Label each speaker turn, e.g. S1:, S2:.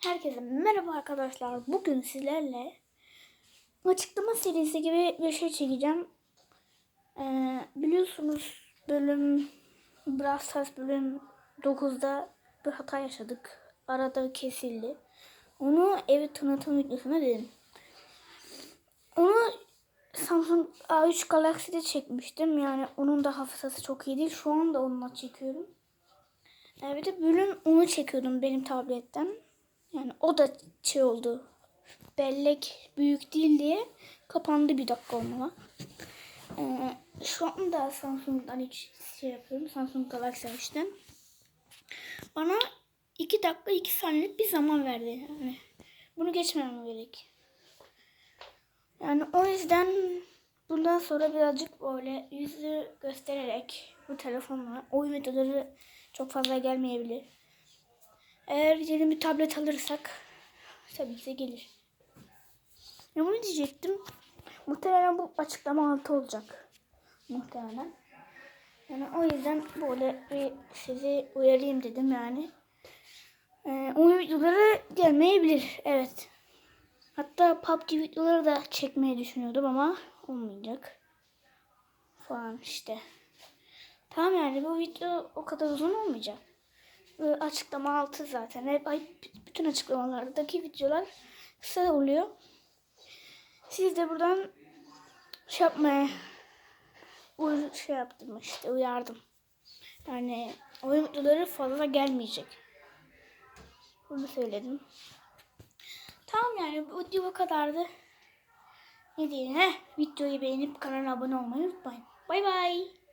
S1: Herkese merhaba arkadaşlar. Bugün sizlerle açıklama serisi gibi bir şey çekeceğim. Ee, biliyorsunuz bölüm Brawl Stars bölüm 9'da bir hata yaşadık. Arada kesildi. Onu evi tanıtım videosuna dedim. Onu Samsung A3 Galaxy'de çekmiştim. Yani onun da hafızası çok iyi değil. Şu anda onunla çekiyorum. Ee, bir de bölüm onu çekiyordum benim tabletten. Yani o da şey oldu. Bellek büyük değil diye kapandı bir dakika olmalı. Ee, şu anda Samsung'dan hiç şey yapıyorum. Samsung Galaxy açtım. Bana 2 dakika 2 saniyelik bir zaman verdi. Yani bunu geçmemem gerek. Yani o yüzden bundan sonra birazcık böyle yüzü göstererek bu telefonla oyun videoları çok fazla gelmeyebilir. Eğer yeni bir tablet alırsak tabii ki de gelir. Ne bunu diyecektim. Muhtemelen bu açıklama altı olacak. Muhtemelen. Yani o yüzden böyle bir sizi uyarayım dedim yani. Ee, oyun videoları gelmeyebilir. Evet. Hatta PUBG videoları da çekmeyi düşünüyordum ama olmayacak. Falan işte. Tamam yani bu video o kadar uzun olmayacak. Ee, açıklama altı zaten. Hep ay, bütün açıklamalardaki videolar kısa oluyor. Siz de buradan şey yapmaya şey yaptım işte uyardım. Yani oyun videoları fazla gelmeyecek. Bunu söyledim. Tamam yani bu video bu kadardı. Ne diyeyim heh, videoyu beğenip kanala abone olmayı unutmayın. Bay bay.